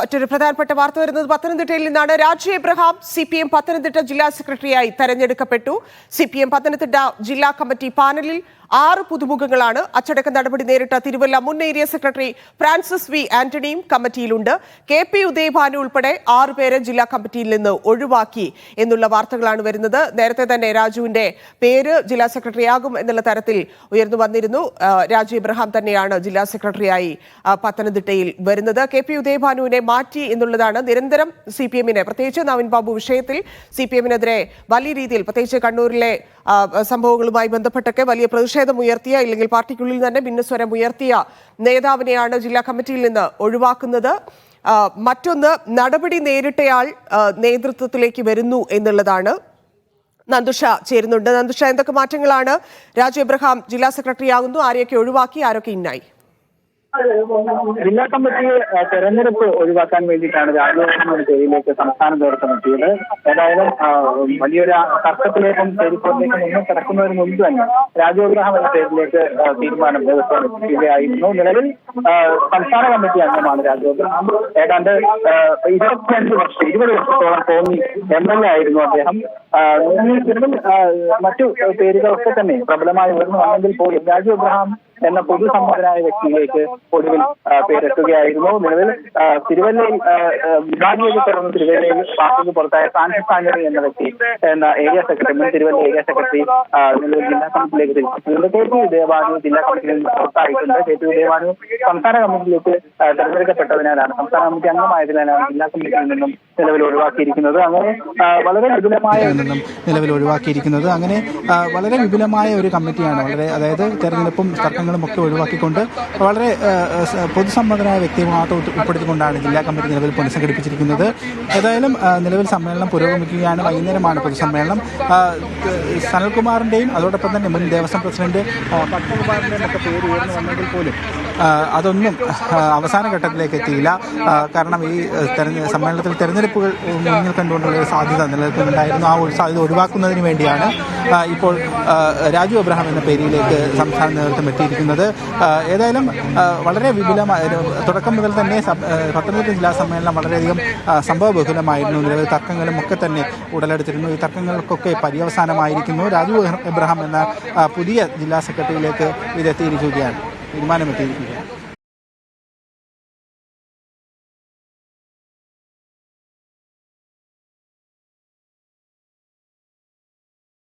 മറ്റൊരു പ്രധാനപ്പെട്ട വാർത്ത വരുന്നത് പത്തനംതിട്ടയിൽ നിന്നാണ്. Raju Abraham C P M Pathanamthitta ജില്ലാ സെക്രട്ടറിയായി തെരഞ്ഞെടുക്കപ്പെട്ടു. സി പി എം പത്തനംതിട്ട ജില്ലാ കമ്മിറ്റി പാനലിൽ ആറ് പുതുമുഖങ്ങളാണ് അച്ചടക്ക നടപടി നേരിട്ട തിരുവല്ല മുൻ ഏരിയ സെക്രട്ടറി ഫ്രാൻസിസ് വി ആന്റണിയും കമ്മിറ്റിയിലുണ്ട്. കെ പി ഉദയഭാനു ഉൾപ്പെടെ ആറ് പേരെ ജില്ലാ കമ്മിറ്റിയിൽ നിന്ന് ഒഴിവാക്കി എന്നുള്ള വാർത്തകളാണ് വരുന്നത്. നേരത്തെ തന്നെ രാജുവിന്റെ പേര് ജില്ലാ സെക്രട്ടറിയാകും എന്നുള്ള തരത്തിൽ ഉയർന്നു വന്നിരുന്നു. രാജു ഇബ്രഹാം തന്നെയാണ് ജില്ലാ സെക്രട്ടറിയായി പത്തനംതിട്ടയിൽ വരുന്നത്. കെ പി ഉദയഭാനുവിനെ മാറ്റി എന്നുള്ളതാണ് നിരന്തരം സി പി എമ്മിനെ. പ്രത്യേകിച്ച് നവീൻ ബാബു വിഷയത്തിൽ സി പി എമ്മിനെതിരെ വലിയ രീതിയിൽ പ്രത്യേകിച്ച് കണ്ണൂരിലെ സംഭവങ്ങളുമായി ബന്ധപ്പെട്ടൊക്കെ വലിയ പ്രതിഷേധം ഉയർത്തിയ ഇല്ലെങ്കിൽ പാർട്ടിക്കുള്ളിൽ തന്നെ ഭിന്നസ്വരം ഉയർത്തിയ നേതാവിനെയാണ് ജില്ലാ കമ്മിറ്റിയിൽ നിന്ന് ഒഴിവാക്കുന്നത്. മറ്റൊന്ന് നടപടി നേരിട്ടയാൾ നേതൃത്വത്തിലേക്ക് വരുന്നു എന്നുള്ളതാണ്. നന്ദുഷ ചേരുന്നുണ്ട്. നന്ദുഷ എന്തൊക്കെ മാറ്റങ്ങളാണ്? രാജു എബ്രഹാം ജില്ലാ സെക്രട്ടറി ആകുന്നു ആരെയൊക്കെ ഒഴിവാക്കി? ആരൊക്കെ ഇന്നായി? ജില്ലാ കമ്മിറ്റി തെരഞ്ഞെടുപ്പ് ഒഴിവാക്കാൻ വേണ്ടിയിട്ടാണ് രാജഭവൻ പേരിലേക്ക് സംസ്ഥാന നേതൃത്വം എത്തിയത്. ഏതായാലും വലിയൊരു തർക്കത്തിലേക്കും ചേരിപ്പോരിലേക്കും ഒന്നും കിടക്കുന്നതിന് മുൻപ് തന്നെ രാജു അബ്രഹാം എന്ന പേരിലേക്ക് തീരുമാനം നേതൃത്വം എത്തിക്കുകയായിരുന്നു നിലവിൽ സംസ്ഥാന കമ്മിറ്റി അംഗമാണ് രാജു അബ്രഹാം ഏതാണ്ട് ഇരുപത്തിയഞ്ച് വർഷം ഇരുപത് വർഷത്തോളം തോന്നി എം എൽ എ ആയിരുന്നു അദ്ദേഹം. മറ്റു പേരുകളൊക്കെ തന്നെ പ്രബലമായി ഉയർന്നു വന്നെങ്കിൽ പോലും രാജു അബ്രഹാം എന്ന പൊതുസമ്മതനായ വ്യക്തിയിലേക്ക് ഒടുവിൽ പേരെത്തുകയായിരുന്നു. നിലവിൽ തിരുവല്ലയിൽ വിഭാഗീയതയെ തുടർന്ന് തിരുവല്ലയിൽ പാർട്ടിക്ക് പുറത്തായ ഫ്രാൻസിസ് ആന്റണി എന്ന വ്യക്തി എന്ന ഏരിയ സെക്രട്ടറി മുൻ തിരുവല്ല ഏരിയ സെക്രട്ടറി നിലവിൽ ജില്ലാ കമ്മിറ്റിയിലേക്ക് തിരിച്ചിട്ടുണ്ട് കെ പി ഉദയവാനു ജില്ലാ കമ്മിറ്റിയിൽ പുറത്തായിട്ടുണ്ട്. കെ പി ഉദയവാനു സംസ്ഥാന കമ്മിറ്റിയിലേക്ക് തെരഞ്ഞെടുക്കപ്പെട്ടതിനാലാണ് സംസ്ഥാന കമ്മിറ്റി അംഗമായതിനാലാണ് ജില്ലാ കമ്മിറ്റിയിൽ നിന്നും നിലവിൽ ഒഴിവാക്കിയിരിക്കുന്നത്. അങ്ങനെ വളരെ വിപുലമായ നിലവിൽ ഒഴിവാക്കിയിരിക്കുന്നത്. അങ്ങനെ വളരെ വിപുലമായ ഒരു കമ്മിറ്റിയാണ്. വളരെ അതായത് തെരഞ്ഞെടുപ്പും ഒക്കെ ഒഴിവാക്കിക്കൊണ്ട് വളരെ പൊതുസമ്മതനായ വ്യക്തിയെ മാത്രം ഉൾപ്പെടുത്തിക്കൊണ്ടാണ് ജില്ലാ കമ്മിറ്റി നിലവിൽ പുനഃസംഘടിപ്പിച്ചിരിക്കുന്നത് ഏതായാലും നിലവിൽ സമ്മേളനം പുരോഗമിക്കുകയാണ്. വൈകുന്നേരമാണ് പൊതുസമ്മേളനം. സനൽകുമാറിന്റെയും അതോടൊപ്പം തന്നെ മുൻ ദേവസ്വം പ്രസിഡന്റ് പത്മകുമാറിന്റെയും ഒക്കെ പേര് ഉയർന്നു വന്നെങ്കിൽ പോലും അതൊന്നും അവസാന ഘട്ടത്തിലേക്ക് എത്തിയില്ല. കാരണം ഈ സമ്മേളനത്തിൽ തെരഞ്ഞെടുപ്പുകൾ മുന്നിൽ കണ്ടുകൊണ്ടുള്ള സാധ്യത നിലനിൽക്കുന്നുണ്ടായിരുന്നു. ആ സാധ്യത ഒഴിവാക്കുന്നതിന് വേണ്ടിയാണ് ഇപ്പോൾ രാജു അബ്രഹാം എന്ന പേരിലേക്ക് സംസ്ഥാന നേതൃത്വം എത്തിയിരിക്കുന്നത്. ആ, ഏതായാലും വളരെ വിപുലമായ തുടക്കം മുതൽ തന്നെ പത്തനംതിട്ട ജില്ലാ സമ്മേളനം വളരെയധികം സംഭവ സംഭവബഹുലമായിരുന്നു. നിലവിൽ തർക്കങ്ങളും ഒക്കെ തന്നെ ഉടലെടുത്തിരുന്നു. ഈ തർക്കങ്ങൾക്കൊക്കെ പര്യവസാനമായിരിക്കുന്നു. രാജു എബ്രഹാം എന്ന പുതിയ ജില്ലാ സെക്രട്ടറിയിലേക്ക് ഇതെത്തിയിരിക്കുകയാണ്. തീരുമാനമെത്തിയിരിക്കുകയാണ്.